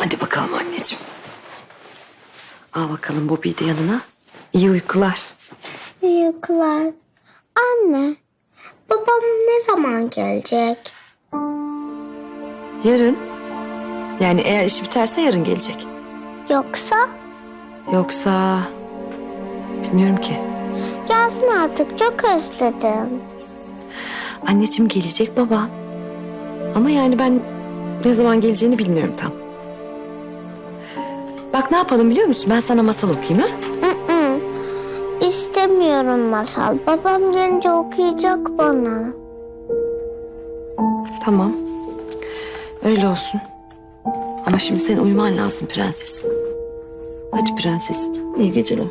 Hadi bakalım anneciğim. Al bakalım Bobby'yi de yanına. İyi uykular. İyi uykular. Anne, babam ne zaman gelecek? Yarın. Yani eğer iş biterse yarın gelecek. Yoksa Yoksa... Bilmiyorum ki. gelsin artık çok özledim. Anneciğim gelecek baban. Ama yani ben ne zaman geleceğini bilmiyorum tam. Bak ne yapalım biliyor musun? Ben sana masal okuyayım ha? İstemiyorum masal. Babam gelince okuyacak bana. Tamam. Öyle olsun. Ama şimdi senin uyuman lazım prensesim. Hadi prensesim. İyi geceler.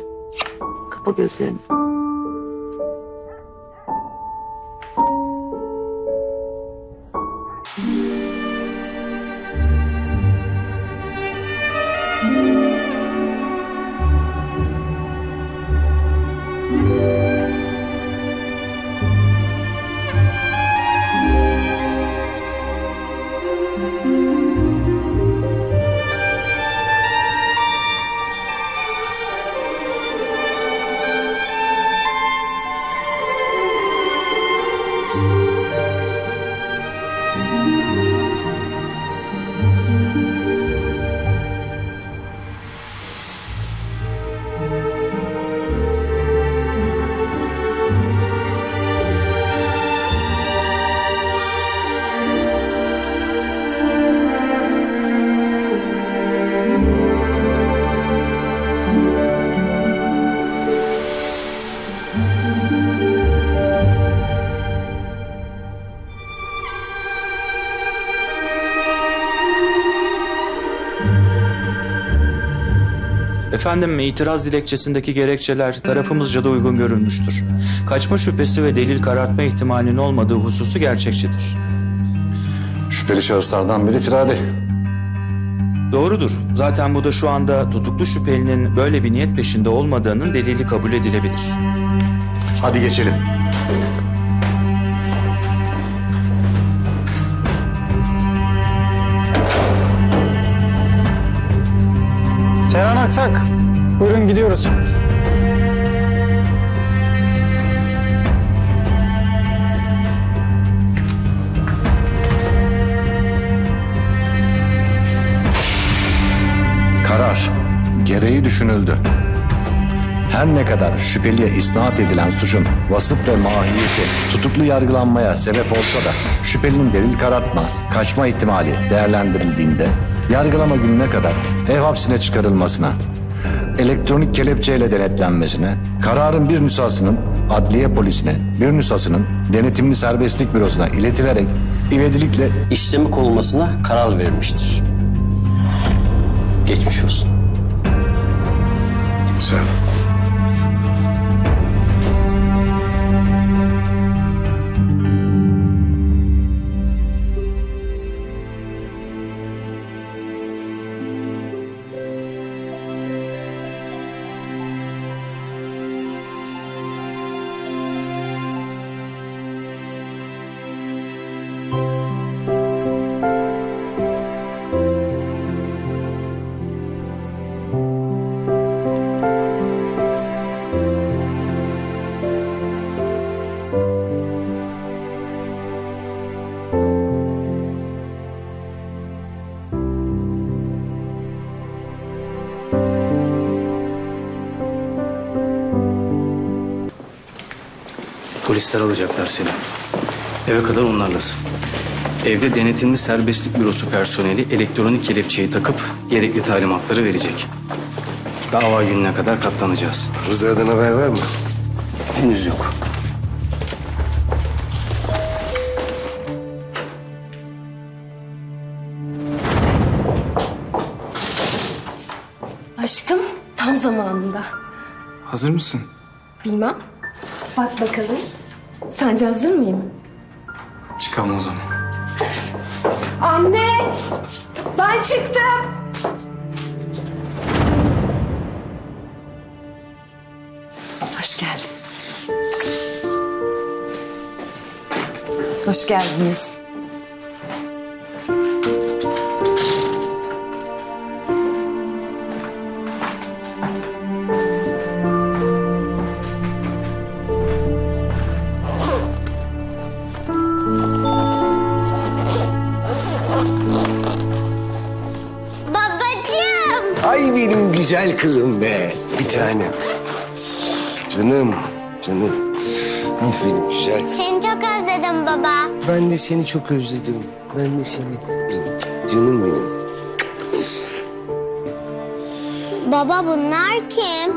Kapa gözlerini. Efendim itiraz dilekçesindeki gerekçeler tarafımızca da uygun görülmüştür. Kaçma şüphesi ve delil karartma ihtimalinin olmadığı hususu gerçekçidir. Şüpheli şahıslardan biri firari. Doğrudur. Zaten bu da şu anda tutuklu şüphelinin böyle bir niyet peşinde olmadığının delili kabul edilebilir. Hadi geçelim. Seyhan Aksak. Buyurun gidiyoruz. Karar gereği düşünüldü. Her ne kadar şüpheliye isnat edilen suçun vasıf ve mahiyeti tutuklu yargılanmaya sebep olsa da şüphelinin delil karartma, kaçma ihtimali değerlendirildiğinde yargılama gününe kadar ev hapsine çıkarılmasına, elektronik kelepçeyle denetlenmesine, kararın bir nüshasının adliye polisine, bir nüshasının denetimli serbestlik bürosuna iletilerek ivedilikle işlemi kovulmasına karar verilmiştir. Geçmiş olsun. Sen. Polisler alacaklar seni. Eve kadar onlarlasın. Evde denetimli serbestlik bürosu personeli elektronik kelepçeyi takıp gerekli talimatları verecek. Dava gününe kadar katlanacağız. Rıza'dan haber var mı? Henüz yok. Aşkım tam zamanında. Hazır mısın? Bilmem. Bak bakalım. Sence hazır mıyım? Çıkalım o zaman. Anne! Ben çıktım. Hoş geldin. Hoş geldiniz. Güzel kızım be. Bir tane. Canım, canım. Benim güzel. Seni çok özledim baba. Ben de seni çok özledim. Ben de seni. Canım benim. Baba bunlar kim?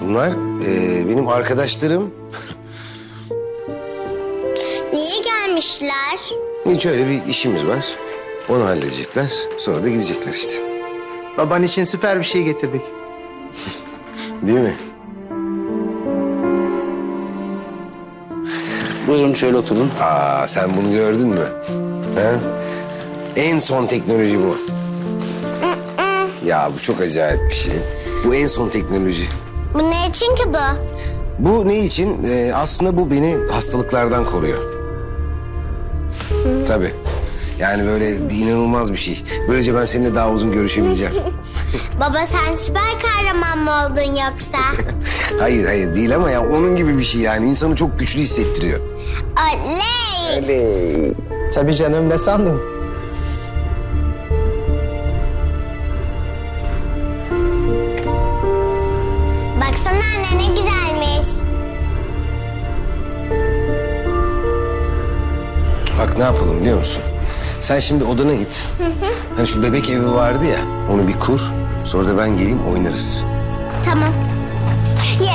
Bunlar eee, benim arkadaşlarım. Niye gelmişler? Hiç öyle bir işimiz var. Onu halledecekler. Sonra da gidecekler işte. Baban için süper bir şey getirdik. Değil mi? Buyurun şöyle oturun. Aa sen bunu gördün mü? He? En son teknoloji bu. ya bu çok acayip bir şey. Bu en son teknoloji. Bu ne için ki bu? Bu ne için? Ee, aslında bu beni hastalıklardan koruyor. Tabii. Yani böyle bir inanılmaz bir şey. Böylece ben seninle daha uzun görüşebileceğim. Baba sen süper kahraman mı oldun yoksa? hayır hayır değil ama ya onun gibi bir şey yani. insanı çok güçlü hissettiriyor. Oley! Tabii canım ne sandın? Baksana anne ne güzelmiş. Bak ne yapalım biliyor musun? Sen şimdi odana git. Hani şu bebek evi vardı ya onu bir kur. Sonra da ben geleyim oynarız. Tamam.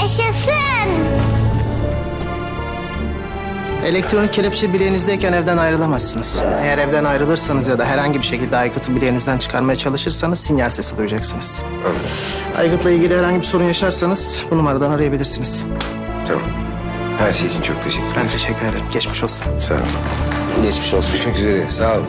Yaşasın. Elektronik kelepçe bileğinizdeyken evden ayrılamazsınız. Eğer evden ayrılırsanız ya da herhangi bir şekilde aygıtı bileğinizden çıkarmaya çalışırsanız sinyal sesi duyacaksınız. Aygıtla ilgili herhangi bir sorun yaşarsanız bu numaradan arayabilirsiniz. Tamam. Her şey için çok teşekkür ederim. Ben teşekkür ederim. Geçmiş olsun. Sağ ol. Geçmiş olsun. Görüşmek üzere. Sağ ol.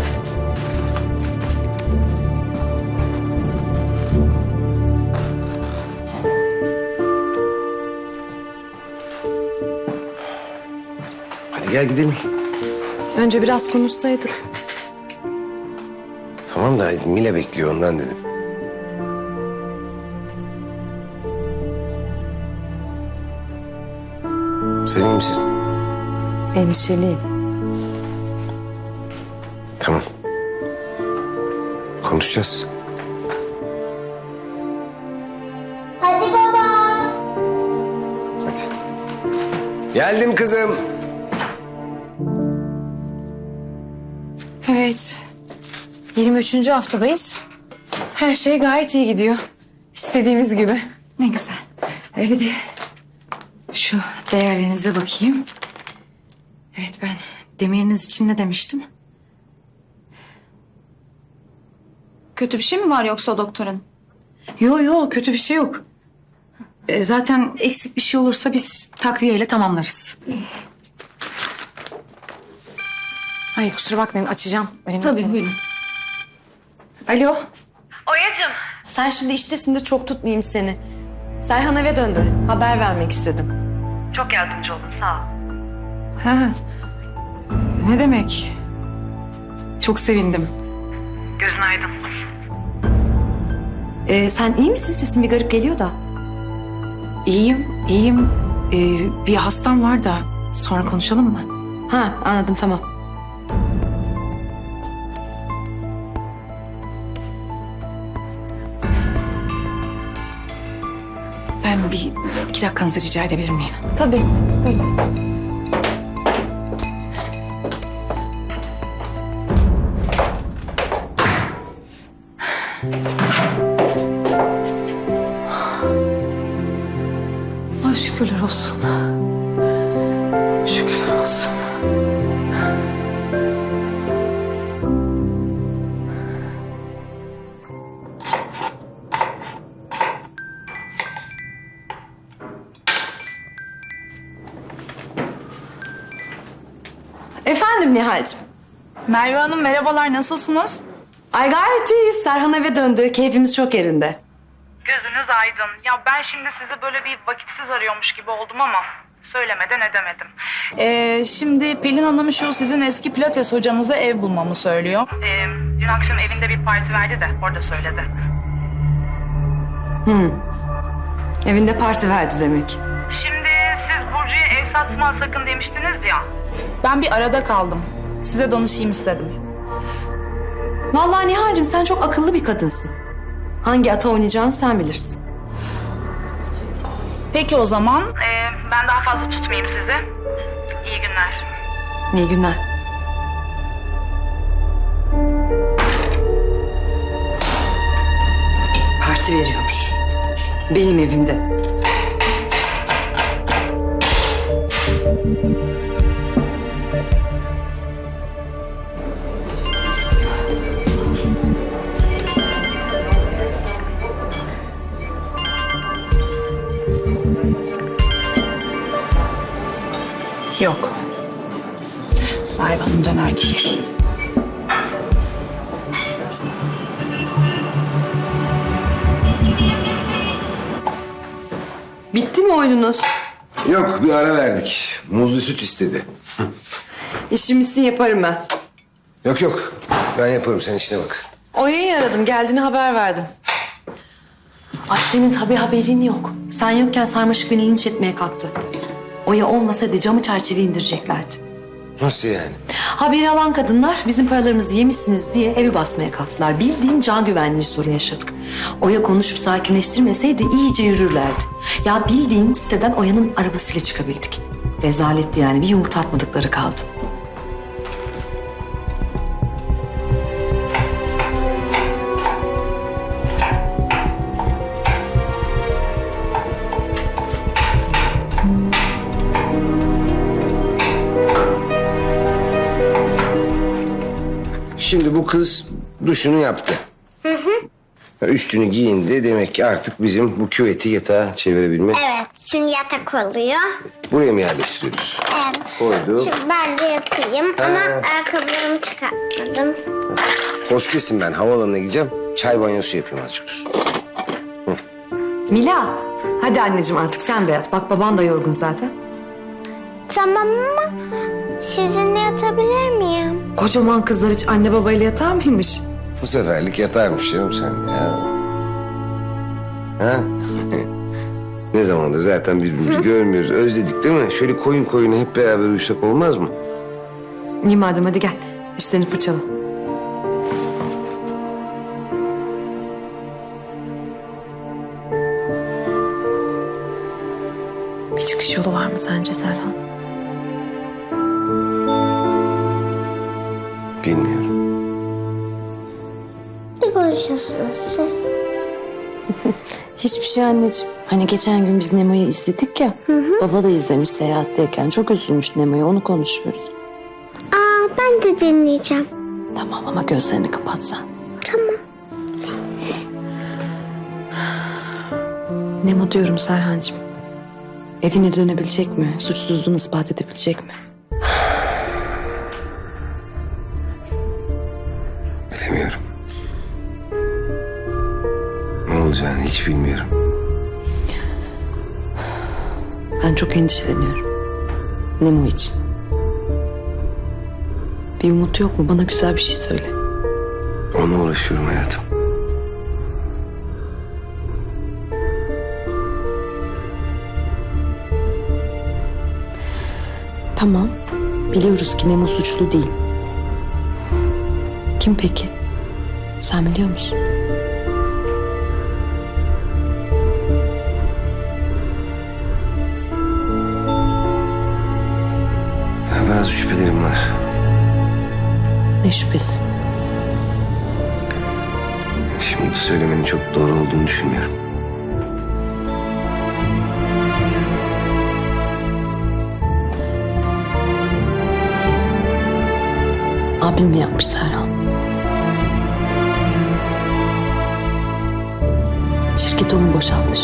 Hadi gel gidelim. Önce biraz konuşsaydık. Tamam da Mile bekliyor ondan dedim. Sen iyi misin? Endişeliyim. Tamam. Konuşacağız. Hadi baba. Hadi. Geldim kızım. Evet. 23. haftadayız. Her şey gayet iyi gidiyor. İstediğimiz gibi. Ne güzel. E bir de şu değerlerinize bakayım. Evet ben demiriniz için ne demiştim? Kötü bir şey mi var yoksa doktorun? Yok yok kötü bir şey yok. E, zaten eksik bir şey olursa biz takviyeyle tamamlarız. Hayır kusura bakmayın açacağım. Önemli Tabii değil. buyurun. Alo. Sen şimdi iştesin de çok tutmayayım seni. Serhan eve döndü. Haber vermek istedim. Çok yardımcı oldun sağ ol. Ha. Ne demek? Çok sevindim. Ee, sen iyi misin? Sesin bir garip geliyor da. İyiyim, iyiyim. Ee, bir hastam var da sonra konuşalım mı? Ha anladım tamam. Ben bir iki dakikanızı rica edebilir miyim? Tabii. Buyurun. Şükürler olsun. Nihal'cim. Merve Hanım merhabalar nasılsınız? Ay gayet iyiyiz. Serhan eve döndü. Keyfimiz çok yerinde. Gözünüz aydın. Ya ben şimdi sizi böyle bir vakitsiz arıyormuş gibi oldum ama söylemeden edemedim. Ee, şimdi Pelin Hanım şu sizin eski pilates hocanıza ev bulmamı söylüyor. Ee, dün akşam evinde bir parti verdi de orada söyledi. Evinde parti verdi demek. Şimdi siz Burcu'ya ev satma sakın demiştiniz ya. Ben bir arada kaldım. Size danışayım istedim. Vallahi Nihal'cim sen çok akıllı bir kadınsın. Hangi ata oynayacağını sen bilirsin. Peki o zaman ee, ben daha fazla tutmayayım sizi. İyi günler. İyi günler. Parti veriyormuş. Benim evimde. Yok. Merve Hanım döner geriye. Bitti mi oyununuz? Yok bir ara verdik. Muzlu süt istedi. İşimizi yaparım ben. Yok yok ben yaparım sen işine bak. Oya'yı aradım. Geldiğini haber verdim. Ay senin tabii haberin yok. Sen yokken sarmaşık beni linç etmeye kalktı. Oya olmasaydı camı çerçeve indireceklerdi. Nasıl yani? Haberi alan kadınlar bizim paralarımızı yemişsiniz diye evi basmaya kalktılar. Bildiğin can güvenliği sorunu yaşadık. Oya konuşup sakinleştirmeseydi iyice yürürlerdi. Ya bildiğin siteden Oya'nın arabasıyla çıkabildik. Rezaletti yani bir yumurta atmadıkları kaldı. Bu kız duşunu yaptı. Hı Üstünü giyindi. Demek ki artık bizim bu küveti yatağa çevirebilmek. Evet şimdi yatak oluyor. Buraya mı yerleştiriyoruz? Evet. Koyduk. Şimdi ben de yatayım ama ayakkabılarımı çıkartmadım. Hostesim ben. Havaalanına gideceğim. Çay banyosu yapayım azıcık dur. Mila, hadi anneciğim artık sen de yat. Bak baban da yorgun zaten. Tamam ama sizinle yatabilir miyim? Kocaman kızlar hiç anne babayla yatar mıymış? Bu seferlik yatarmış canım sen ya. Ha? ne zamandır zaten birbirimizi görmüyoruz. Özledik değil mi? Şöyle koyun koyuna hep beraber uyusak olmaz mı? İyi madem hadi gel. Dişlerini fırçala. Bir çıkış yolu var mı sence Serhan? Bilmiyorum. Ne konuşuyorsunuz siz? Hiçbir şey anneciğim. Hani geçen gün biz Nemo'yu izledik ya. Baba da izlemiş seyahatteyken. Çok üzülmüş Nemo'ya onu konuşuyoruz. Aa ben de dinleyeceğim. Tamam ama gözlerini kapatsan. Tamam. Nemo diyorum Serhancığım. Evine dönebilecek mi? Suçsuzluğunu ispat edebilecek mi? Hiç bilmiyorum. Ben çok endişeleniyorum. Nemo için. Bir umut yok mu? Bana güzel bir şey söyle. Ona uğraşıyorum hayatım. Tamam. Biliyoruz ki Nemo suçlu değil. Kim peki? Sen biliyor musun? Ne şüphesi? Şimdi söylemenin çok doğru olduğunu düşünmüyorum. Abim mi yapmış Serhan? Şirketi o mu boşaltmış?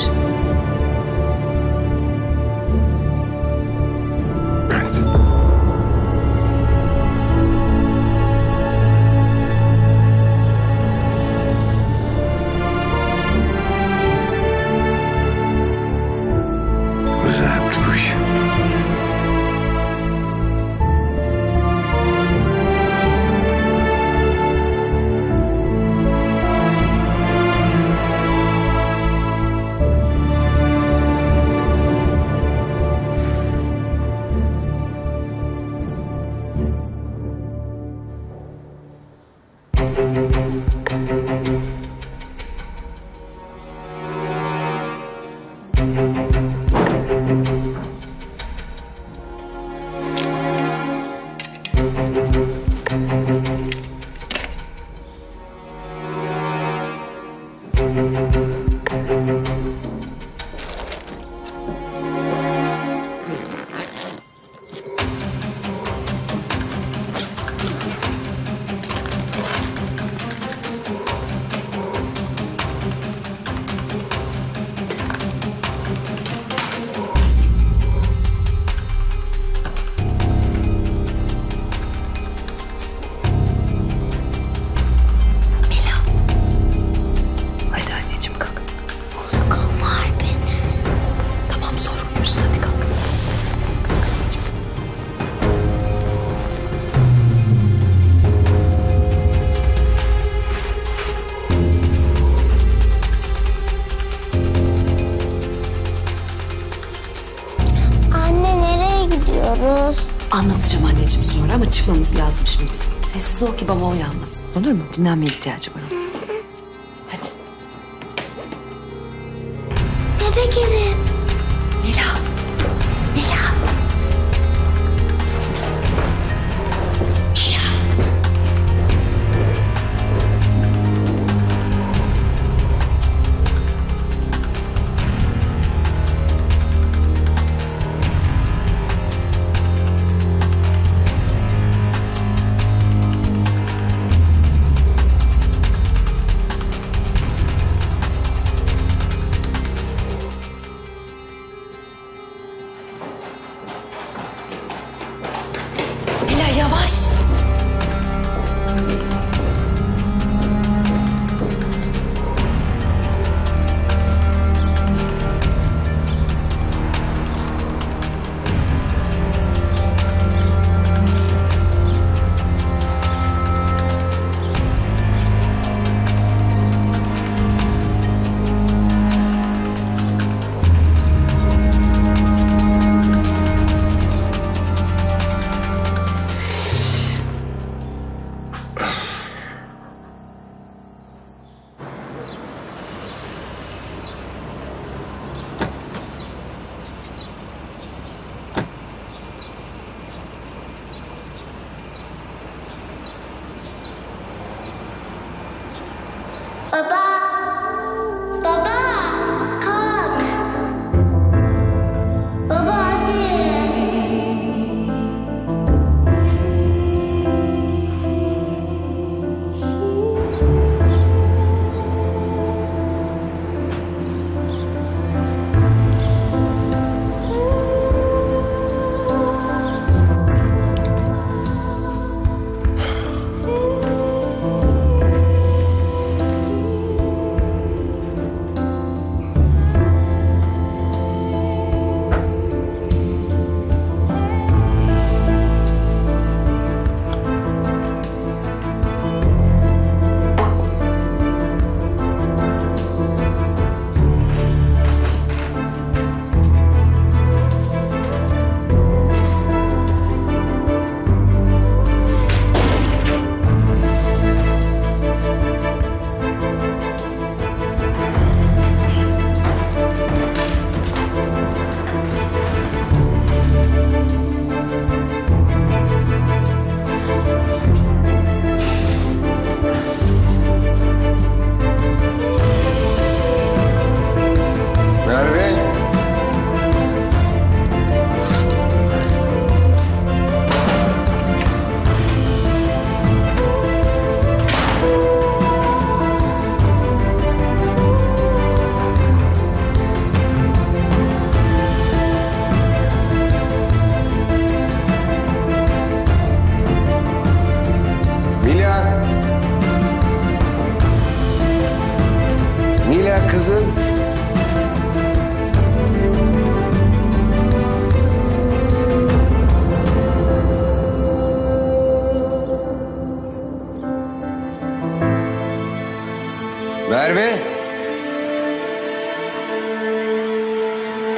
Çıkmamız lazım şimdi bizim. Sessiz ol ki baba uyanmasın. Olur mu? Dinlenmeye ihtiyacı var. onun. Hadi. Bebek evi. Mila yavaş. Baba.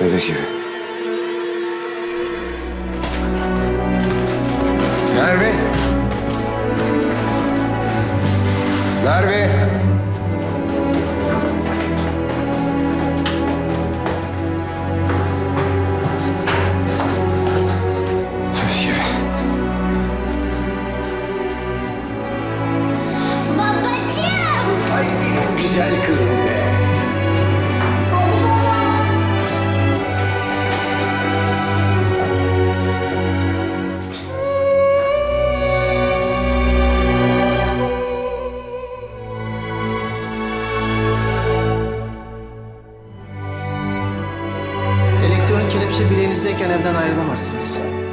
Bebek evi. Merve. Merve. Bileğinizdeyken evden ayrılamazsınız.